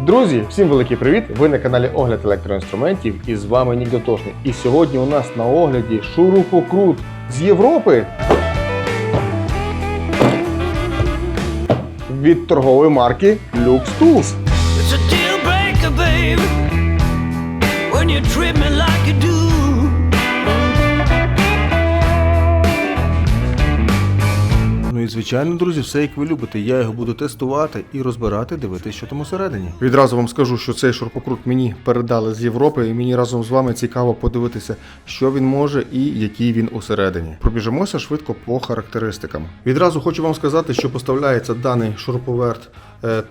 Друзі, всім великий привіт! Ви на каналі Огляд електроінструментів і з вами Нік Дотошний. І сьогодні у нас на огляді шурупокрут з Європи. Від торгової марки Lux Tools. It's a deal breaker, babe. When you treat me like звичайно, друзі, все як ви любите. Я його буду тестувати і розбирати, дивитися, що там усередині. Відразу вам скажу, що цей шурпокрут мені передали з Європи, і мені разом з вами цікаво подивитися, що він може і який він усередині. Пробіжимося швидко по характеристикам. Відразу хочу вам сказати, що поставляється даний шуруповерт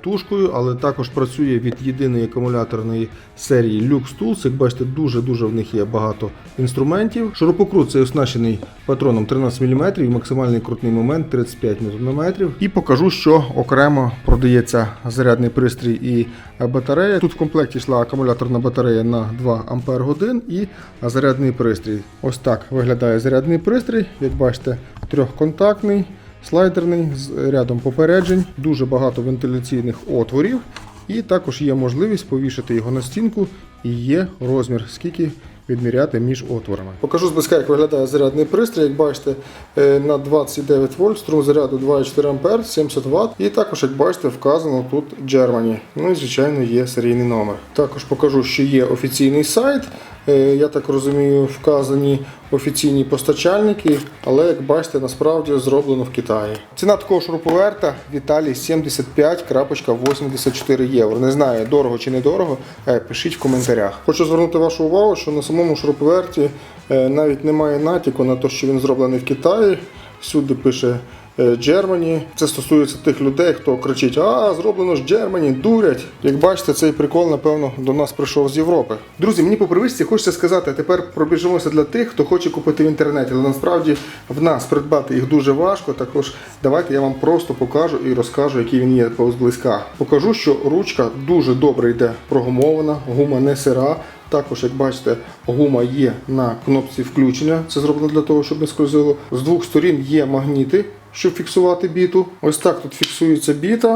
тушкою, але також працює від єдиної акумуляторної серії Lux Tools. Як бачите, дуже-дуже в них є багато інструментів. Шурупокрут цей оснащений патроном 13 мм максимальний крутний момент 35 Нм. І покажу, що окремо продається зарядний пристрій і батарея. Тут в комплекті йшла акумуляторна батарея на 2 Ампер і зарядний пристрій. Ось так виглядає зарядний пристрій. Як бачите, трьохконтактний. Слайдерний з рядом попереджень, дуже багато вентиляційних отворів, і також є можливість повішати його на стінку і є розмір, скільки відміряти між отворами. Покажу зблизька, як виглядає зарядний пристрій. Як бачите, е, на 29 вольт, струм заряду 2,4 ампер, 70 Вт. І також, як бачите, вказано тут Germany. Ну і звичайно є серійний номер. Також покажу, що є офіційний сайт. Е, Я так розумію, вказані офіційні постачальники, але як бачите, насправді зроблено в Китаї. Ціна такого шуруповерта в Італії 75,84 євро. Не знаю, дорого чи недорого. е, Пишіть в коментарях. Хочу звернути вашу увагу, що на самому шуруповерті е, навіть немає натяку на те, що він зроблений в Китаї. Всюди пише Germany. Це стосується тих людей, хто кричить: А, зроблено ж Germany, дурять. Як бачите, цей прикол, напевно, до нас прийшов з Європи. Друзі, мені по привичці хочеться сказати, тепер пробіжимося для тих, хто хоче купити в інтернеті. Але насправді в нас придбати їх дуже важко. Також давайте я вам просто покажу і розкажу, який він є зблизька. Покажу, що ручка дуже добре йде прогумована, гума не сира. Також, як бачите, гума є на кнопці включення. Це зроблено для того, щоб не скользило. З двох сторін є магніти, щоб фіксувати біту. Ось так тут фіксується біта.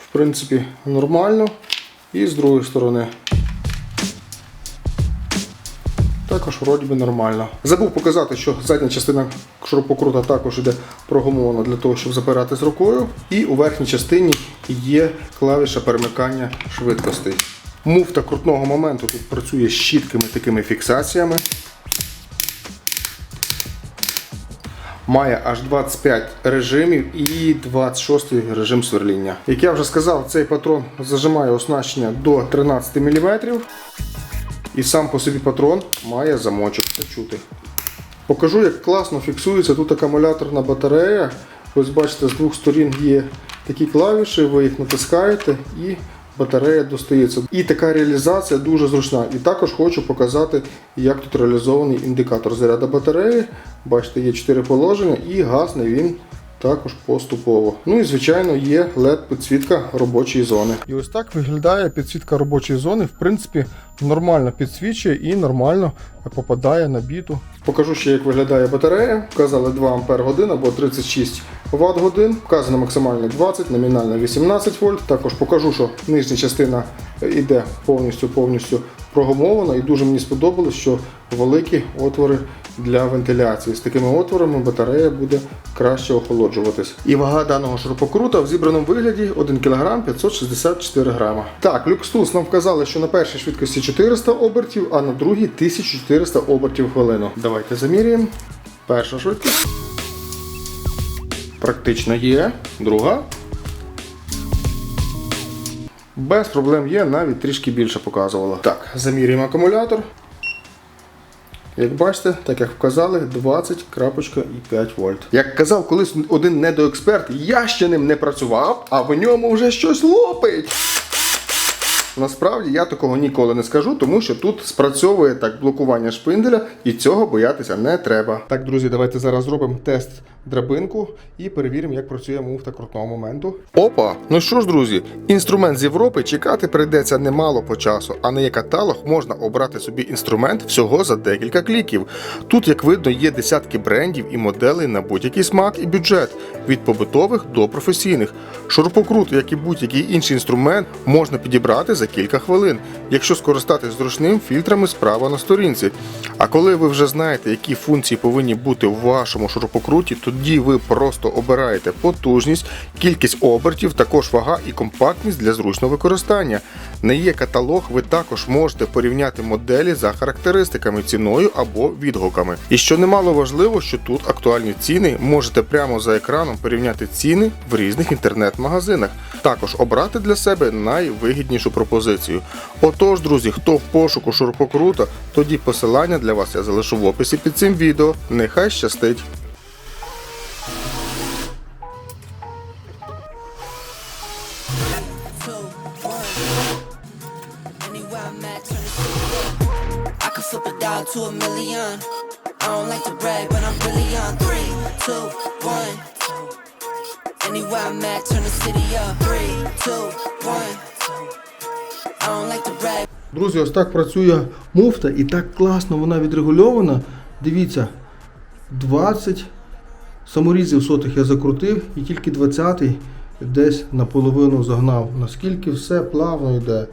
В принципі, нормально. І з другої сторони. Також вроді би нормально. Забув показати, що задня частина шурупокрута також йде прогумована для того, щоб запирати з рукою. І у верхній частині є клавіша перемикання швидкостей. Муфта крутного моменту тут працює з чіткими такими фіксаціями. Має аж 25 режимів і 26 режим сверління. Як я вже сказав, цей патрон зажимає оснащення до 13 мм. І сам по собі патрон має замочок. Це. Покажу, як класно фіксується тут акумуляторна батарея. Ось бачите, з двох сторін є такі клавіші, ви їх натискаєте і батарея достається. І така реалізація дуже зручна. І також хочу показати, як тут реалізований індикатор заряду батареї. Бачите, є 4 положення і гасне він також поступово. Ну і звичайно є LED-підсвітка робочої зони. І ось так виглядає підсвітка робочої зони. В принципі, нормально підсвічує і нормально попадає на біту. Покажу ще, як виглядає батарея. Вказали 2 Ампер годин або 36 Вт годин. Вказано максимально 20, номінально 18 вольт. Також покажу, що нижня частина йде повністю повністю прогумована. І дуже мені сподобалось, що великі отвори для вентиляції. З такими отворами батарея буде краще охолоджуватись. І вага даного шурупокрута в зібраному вигляді 1 кг 564 грама. Так, Люкстус нам вказали, що на першій швидкості 400 обертів, а на другій 1400 обертів в хвилину. Давайте замірюємо. Перша швидкість. Практично є. Друга. Без проблем є, навіть трішки більше показувала. Так, замірюємо акумулятор. Як бачите, так як вказали, 20,5 вольт. Як казав колись один недоексперт, я ще ним не працював, а в ньому вже щось лопить. Насправді я такого ніколи не скажу, тому що тут спрацьовує так блокування шпинделя і цього боятися не треба. Так, друзі, давайте зараз зробимо тест драбинку і перевіримо, як працює муфта крутного моменту. Опа! Ну що ж, друзі, інструмент з Європи чекати прийдеться немало по часу, а на є каталог можна обрати собі інструмент всього за декілька кліків. Тут, як видно, є десятки брендів і моделей на будь-який смак і бюджет, від побутових до професійних. Шурупокрут, як і будь-який інший інструмент, можна підібрати за кілька хвилин, якщо скористатись зручним фільтрами справа на сторінці. А коли ви вже знаєте, які функції повинні бути в вашому шурупокруті, тоді ви просто обираєте потужність, кількість обертів, також вага і компактність для зручного використання. На є каталог, ви також можете порівняти моделі за характеристиками, ціною або відгуками. І що немало важливо, що тут актуальні ціни можете прямо за екраном порівняти ціни в різних інтернет-магазинах. Також обрати для себе найвигіднішу пропозицію. Отож, друзі, хто в пошуку шурупокрута, тоді посилання для вас я залишу в описі під цим відео. Нехай щастить! Dollar to a million. I don't like to brag, but I'm really on three, two, one. Anywhere I'm at, turn the city up. Three, two, one. I don't like to brag. Друзі, ось так працює муфта і так класно вона відрегульована. Дивіться, 20 саморізів сотих я закрутив і тільки 20-й десь наполовину загнав. Наскільки все плавно йде.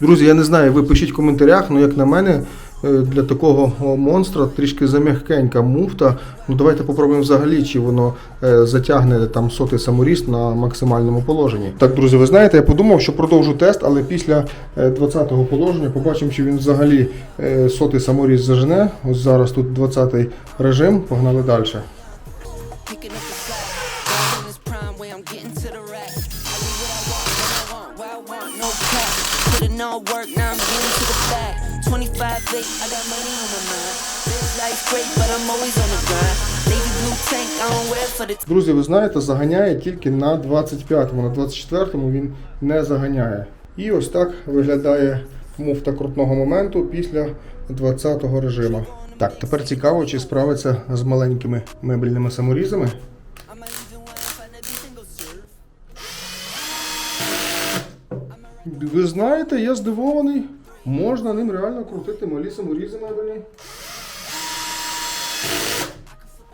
Друзі, я не знаю, ви пишіть в коментарях, ну як на мене, е, для такого монстра трішки зам'ягкенька муфта. Ну давайте попробуємо взагалі, чи воно е, затягне там сотий саморіз на максимальному положенні. Так, друзі, ви знаєте, я подумав, що продовжу тест, але після е, 20-го положення побачимо, чи він взагалі е, сотий саморіз зажене. Ось зараз тут 20-й режим, погнали далі. Picking up the slack. Going in this prime way, I'm getting to the rack. I do what I want, when I want, where I want, no cap. Put in all work, now I'm getting to the bag. 25 8, I got money on my mind. Live life great, but I'm always on the grind. Друзі, ви знаєте, заганяє тільки на 25-му, на 24-му він не заганяє. І ось так виглядає муфта крутного моменту після 20-го режиму. Так, тепер цікаво, чи справиться з маленькими мебельними саморізами. Ви знаєте, я здивований. Можна ним реально крутити малі саморізи мебельні.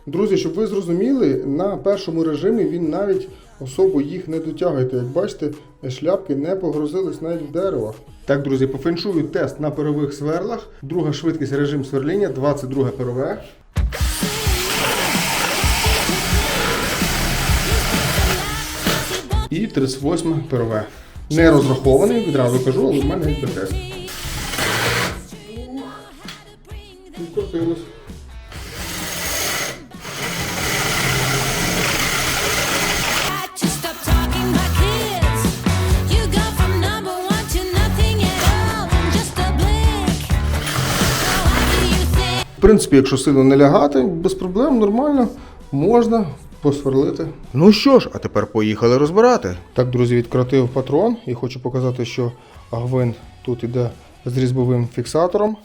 Друзі, щоб ви зрозуміли, на першому режимі він навіть особо їх не дотягує. Як бачите, шляпки не погрузились навіть в дерево. Так, друзі, по феншую тест на перових сверлах. Друга швидкість режим сверління, 22 перове. І 38 перове. Не розрахований, відразу кажу, але в мене є тест. Відкрутилось. В принципі, якщо сильно не лягати, без проблем, нормально, можна посверлити. Ну що ж, а тепер поїхали розбирати. Так, друзі, відкрутив патрон і хочу показати, що гвинт тут іде з різьбовим фіксатором.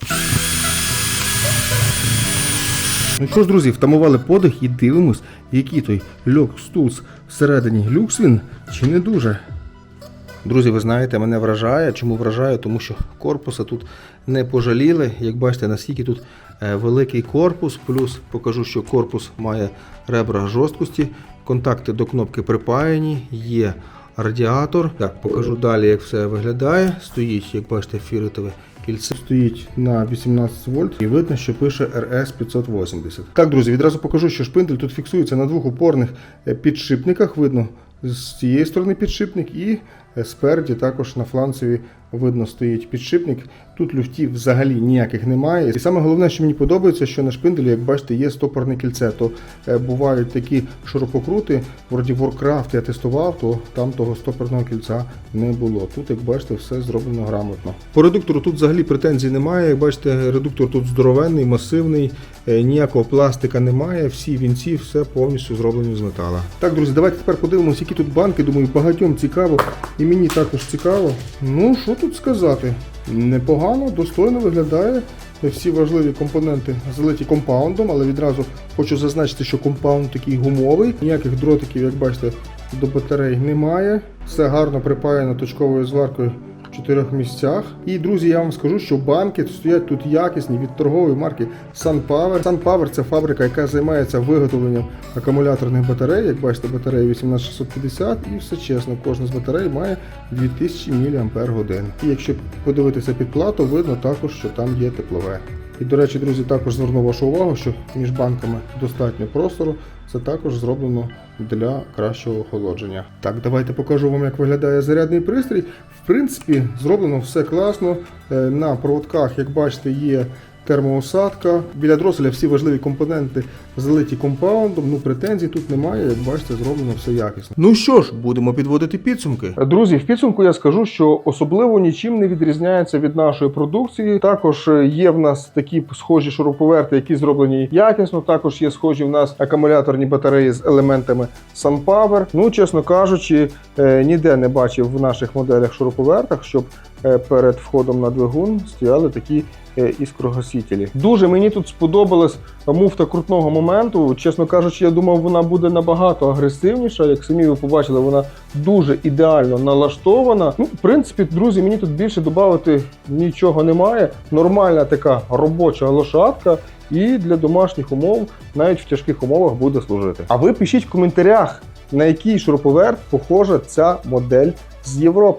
Ну що ж, друзі, втамували подих і дивимось, який той люкс-тулс всередині. Люкс він чи не дуже. Друзі, ви знаєте, мене вражає. Чому вражає? Тому що корпуса тут не пожаліли. Як бачите, наскільки тут великий корпус, плюс покажу, що корпус має ребра жорсткості, контакти до кнопки припаяні, є радіатор. Так, покажу далі, як все виглядає. Стоїть, як бачите, фіолетове кільце. Стоїть на 18 вольт і видно, що пише RS 580. Так, друзі, відразу покажу, що шпиндель тут фіксується на двох опорних е, підшипниках. Видно з цієї сторони підшипник і е, спереді також на фланцеві видно стоїть підшипник. Тут люфтів взагалі ніяких немає. І саме головне, що мені подобається, що на шпинделі, як бачите, є стопорне кільце. То е, бувають такі шурупокрути, вроді Warcraft я тестував, то там того стопорного кільця не було. Тут, як бачите, все зроблено грамотно. По редуктору тут взагалі претензій немає. Як бачите, редуктор тут здоровенний, масивний, ніякого пластика немає. Всі вінці, все повністю зроблені з метала. Так, друзі, давайте тепер подивимося, які тут банки. Думаю, багатьом цікаво, і мені також цікаво. Ну, що тут сказати? Непогано, достойно виглядає. всі важливі компоненти залиті компаундом, але відразу хочу зазначити, що компаунд такий гумовий. Ніяких дротиків, як бачите, до батарей немає. Все гарно припаяно точковою зваркою чотирьох місцях. І друзі, я вам скажу, що банки стоять тут якісні від торгової марки SunPower. SunPower – це фабрика, яка займається виготовленням акумуляторних батарей. Як бачите, батарея 18650 і все чесно, кожна з батарей має 2000 мАч. І якщо подивитися під плату, видно також, що там є теплове. І, до речі, друзі, також зверну вашу увагу, що між банками достатньо простору. Це також зроблено для кращого охолодження. Так, давайте покажу вам, як виглядає зарядний пристрій. В принципі, зроблено все класно. Е, На проводках, як бачите, є термоусадка. Біля дроселя всі важливі компоненти залиті компаундом. Ну, претензій тут немає. Як бачите, зроблено все якісно. Ну що ж, будемо підводити підсумки. Друзі, в підсумку я скажу, що особливо нічим не відрізняється від нашої продукції. Також е, є в нас такі схожі шуруповерти, які зроблені якісно. Також є схожі в нас акумуляторні батареї з елементами SunPower. Ну, чесно кажучи, е, ніде не бачив в наших моделях шуруповертах, щоб е, перед входом на двигун стояли такі іскрогасителі. Дуже мені тут сподобалась муфта крутного моменту. Чесно кажучи, я думав, вона буде набагато агресивніша. Як самі ви побачили, вона дуже ідеально налаштована. Ну, в принципі, друзі, мені тут більше додати нічого немає. Нормальна така робоча лошадка. І для домашніх умов, навіть в тяжких умовах, буде служити. А ви пишіть в коментарях, на який шуруповерт похожа ця модель з Європи.